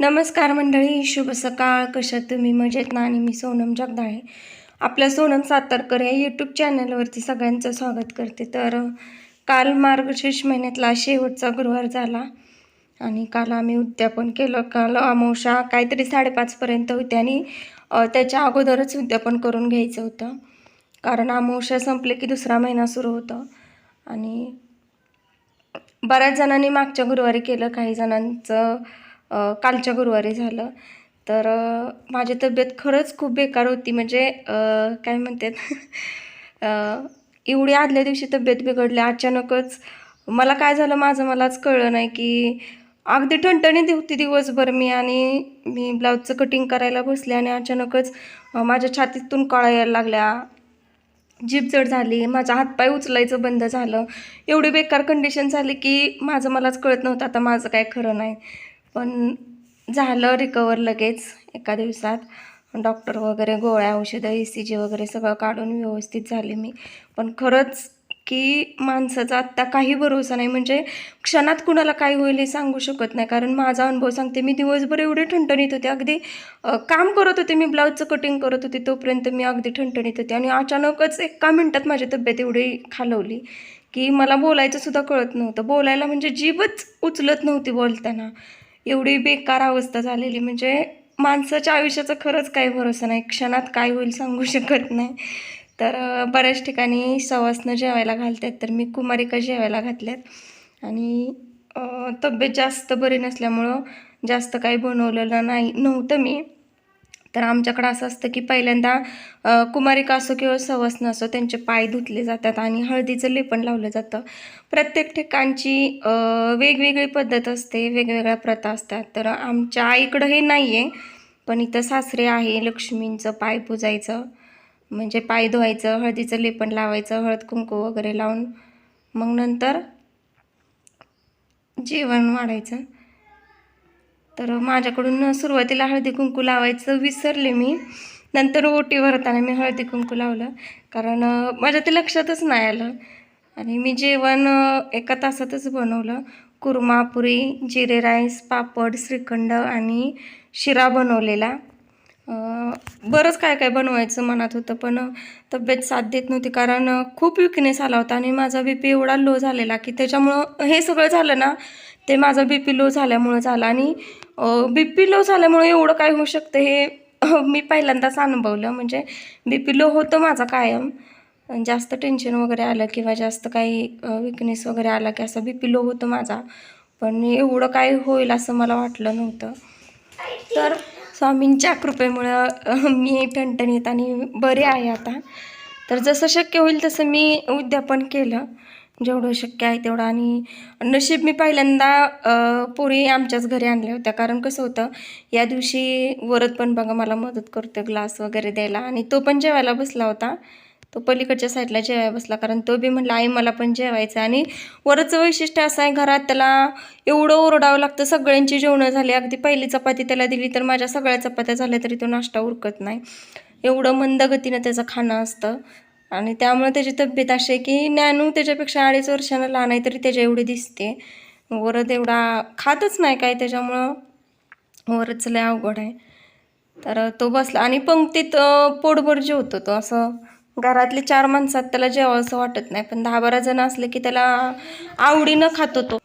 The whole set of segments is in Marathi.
नमस्कार मंडळी शुभ सकाळ. कशा तुम्ही मजेत ना? आणि मी सोनम जगदाळे. आपल्या सोनम सातारकर या यूट्यूब चॅनलवरती सगळ्यांचं स्वागत करते. तर काल मार्गशीर्ष महिन्यातला शेवटचा गुरुवार झाला. आणि काल आम्ही उद्यापन केलं. काल अमावशा काहीतरी साडेपाचपर्यंत होते आणि त्याच्या अगोदरच उद्यापन करून घ्यायचं होतं. कारण अमावशा संपले की दुसरा महिना सुरू होतो. आणि बऱ्याच जणांनी मागच्या गुरुवारी केलं. काही जणांचं कालच्या गुरुवारी झालं. तर माझी तब्येत खरंच खूप बेकार होती. म्हणजे काय म्हणतात एवढी आदल्या दिवशी तब्येत बिघडली. अचानकच मला काय झालं माझं मलाच कळलं नाही की अगदी ठणठणीत होती दिवसभर मी आणि मी ब्लाऊजचं कटिंग करायला बसले आणि अचानकच माझ्या छातीतून कळा यायला लागल्या. जीप जड झाली. माझा हातपाय उचलायचं बंद झालं. एवढी बेकार कंडिशन झाली की माझं मलाच कळत नव्हतं. आता माझं काय खरं नाही. पण झालं रिकवर लगेच एका दिवसात. डॉक्टर वगैरे गोळ्या औषधं ई सी जी वगैरे सगळं काढून व्यवस्थित झाले मी. पण खरंच की माणसाचा आत्ता काही भरोसा नाही. म्हणजे क्षणात कुणाला काय होईल हे सांगू शकत नाही. कारण माझा अनुभव सांगते मी दिवसभर एवढे ठणठणीत होते. अगदी काम करत होते मी ब्लाऊजचं कटिंग करत होते. तोपर्यंत मी अगदी ठणठणीत होते. आणि अचानकच एका मिनटात माझी तब्येत एवढी खालवली की मला बोलायचं सुद्धा कळत नव्हतं. बोलायला म्हणजे जीवच उचलत नव्हती बोलताना. एवढी बेकार अवस्था झालेली. म्हणजे माणसाच्या आयुष्याचा खरंच काही भरोसा नाही. क्षणात काय होईल सांगू शकत नाही. तर बऱ्याच ठिकाणी सवासनं जेवायला घालतात तर मी कुमारिका जेवायला घातल्यात. आणि तब्येत जास्त बरी नसल्यामुळं जास्त काही बनवलेलं नाही नव्हतं मी. तर आमच्याकडं असं असतं की पहिल्यांदा कुमारिका असो किंवा सवस्न असो त्यांचे पाय धुतले जातात आणि हळदीचं लेपण लावलं जातं. प्रत्येक ठिकाणची वेगवेगळी पद्धत असते वेगवेगळ्या प्रथा असतात. तर आमच्या आईकडं हे नाही आहे पण इथं सासरे आहे लक्ष्मींचं पाय पुजायचं म्हणजे पाय धुवायचं हळदीचं लेपन लावायचं हळद कुंकू वगैरे लावून मग नंतर जेवण वाढायचं. तर माझ्याकडून सुरुवातीला हळदी कुंकू लावायचं विसरले मी. नंतर ओटी भरताना मी हळदी कुंकू लावलं. कारण माझ्या ते लक्षातच नाही आलं. आणि मी जेवण एका तासातच बनवलं. कुर्मा पुरी जिरे राईस पापड श्रीखंड आणि शिरा बनवलेला. बरंच काय काय बनवायचं मनात होतं पण तब्येत साथ देत नव्हती. कारण खूप विकनेस आला होता आणि माझा बी पी एवढा लो झालेला की त्याच्यामुळं हे सगळं झालं ना ते माझा बी पी लो झाल्यामुळं झालं आणि बी पी लो झाल्यामुळे एवढं काय होऊ शकतं हे मी पहिल्यांदाच अनुभवलं. म्हणजे बी पी लो होतं माझा कायम. जास्त टेन्शन वगैरे आलं किंवा जास्त काही विकनेस वगैरे आला की असं बी पी लो होतं माझा. पण एवढं काय होईल असं मला वाटलं नव्हतं. तर स्वामींच्या कृपेमुळं मी ठणठणीत आणि बरे आहे आता. तर जसं शक्य होईल तसं मी उद्यापन केलं. जेवढं शक्य आहे तेवढं. आणि नशीब मी पहिल्यांदा पोरी आमच्याच घरी आणल्या होत्या. कारण कसं होतं या दिवशी वरद पण बघा मला मदत करतो ग्लास वगैरे द्यायला. आणि तो पण जेवायला बसला होता. तो पलीकडच्या साईडला जेवायला बसला. कारण तो बी म्हणला आई मला पण जेवायचं आणि वरचं वैशिष्ट्य असं आहे घरात त्याला एवढं ओरडावं लागतं. सगळ्यांची जेवणं झाली. अगदी पहिली चपाती त्याला दिली तर माझ्या सगळ्या चपात्या झाल्या तरी तो नाश्ता उरकत नाही. एवढं मंद गतीनं त्याचं खाणं असतं. आणि त्यामुळे त्याची तब्येत अशी आहे की ज्ञानू त्याच्यापेक्षा अडीच वर्षानं लहान आहे तरी त्याच्या एवढी दिसते. वरद एवढा खातच नाही काय त्याच्यामुळं. वरच लय अवघड आहे. तर तो बसला आणि पंक्तीत पोटभर जेवतो तो. असं घरातले चार माणसात त्याला जेवावं असं वाटत नाही. पण दहा बारा जण असले की त्याला आवडीनं खातो तो.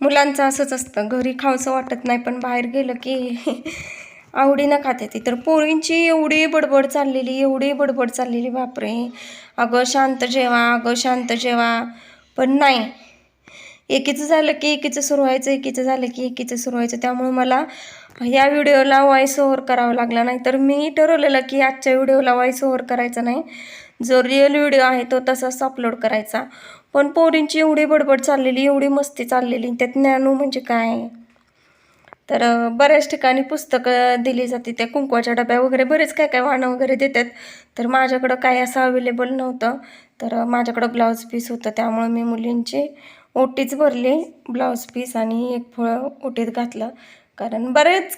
मुलांचं असंच असतं. घरी खावंसं वाटत नाही पण बाहेर गेलं की आवडीनं खाते ती. तर पोरींची एवढी बडबड चाललेली एवढी बडबड चाललेली बापरे. अगं शांत जेवा अगं शांत जेवा. पण नाही. एकीचं झालं की एकीचं सुरू व्हायचं एकीचं झालं की एकीचं सुरू व्हायचं. त्यामुळे मला या व्हिडिओला व्हॉइस ओव्हर करावा लागला नाही. तर मी ठरवलेलं की आजच्या व्हिडिओला व्हॉइस ओव्हर करायचा नाही. जो रिअल व्हिडिओ आहे तो तसाच अपलोड करायचा. पण पोरींची एवढी बडबड चाललेली एवढी मस्ती चाललेली. त्यात ज्ञानू म्हणजे काय? तर बऱ्याच ठिकाणी पुस्तकं दिली जाते. त्या कुंकवाच्या डब्या वगैरे बरेच काय काय वाहनं वगैरे देतात. तर माझ्याकडं काय असं अवेलेबल नव्हतं. तर माझ्याकडं ब्लाऊज पीस होतं. त्यामुळं मी मुलींची ओटीच भरली. ब्लाऊज पीस आणि एक फळं ओटीत घातलं. कारण बरेच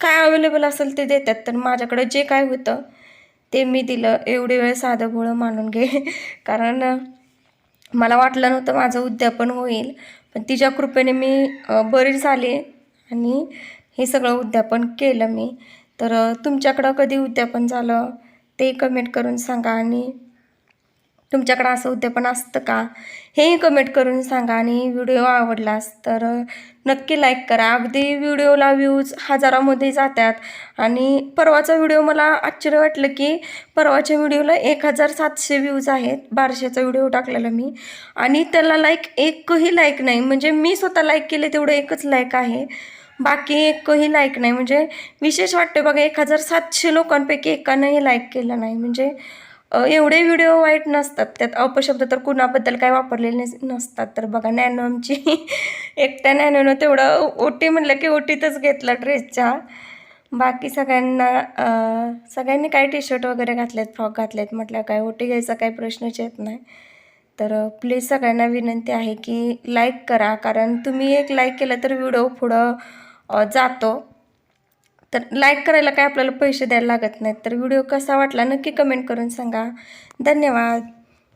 काय अवेलेबल असेल ते देतात. तर माझ्याकडं जे काय होतं ते मी दिलं. एवढी वेळ साधं भोळं मानून घे. कारण मला वाटलं नव्हतं माझं उद्यापन होईल. पण तिच्या कृपेने मी बरीच बरी झाले आणि हे सगळं उद्यापन केलं मी. तर तुमच्याकडं कधी उद्यापन झालं ते कमेंट करून सांगा आणि तुमच्याकडं असं उद्यापन असतं का हेही कमेंट करून सांगा आणि व्हिडिओ आवडलास तर नक्की लाईक करा. अगदी व्हिडिओला व्ह्यूज हजारामध्ये जातात आणि परवाचा व्हिडिओ मला आश्चर्य वाटलं की परवाच्या व्हिडिओला एक हजार सातशे व्ह्यूज आहेत. बारशेचा व्हिडिओ टाकलेला मी आणि त्याला लाईक एकही लाईक नाही. म्हणजे मी स्वतः लाईक केले तेवढं एकच लाईक आहे. बाकी एकही लाईक नाही. म्हणजे विशेष वाटते बघा एक हजार सातशे लोकांपैकी एकानंही लाईक केलं नाही. म्हणजे एवढे व्हिडिओ वाईट नसतात. त्यात अपशब्द तर कुणाबद्दल काय वापरलेले नसतात. तर बघा नॅनोमची एकट्या नॅनोनं तेवढं ओटी म्हणलं की ओटीतच घेतला ड्रेसच्या बाकी सगळ्यांना सगळ्यांनी काय टी शर्ट वगैरे घातलेत फ्रॉक घातलेत म्हटलं काय ओटी घ्यायचा काही प्रश्नच येत नाही. तर प्लीज सगळ्यांना विनंती आहे की लाईक करा. कारण तुम्ही एक लाईक केलं तर व्हिडिओ पुढं जातो. तर लाईक करायला काय आपल्याला पैसे द्यायला लागत नाहीत. तर व्हिडिओ कसा वाटला नक्की कमेंट करून सांगा. धन्यवाद.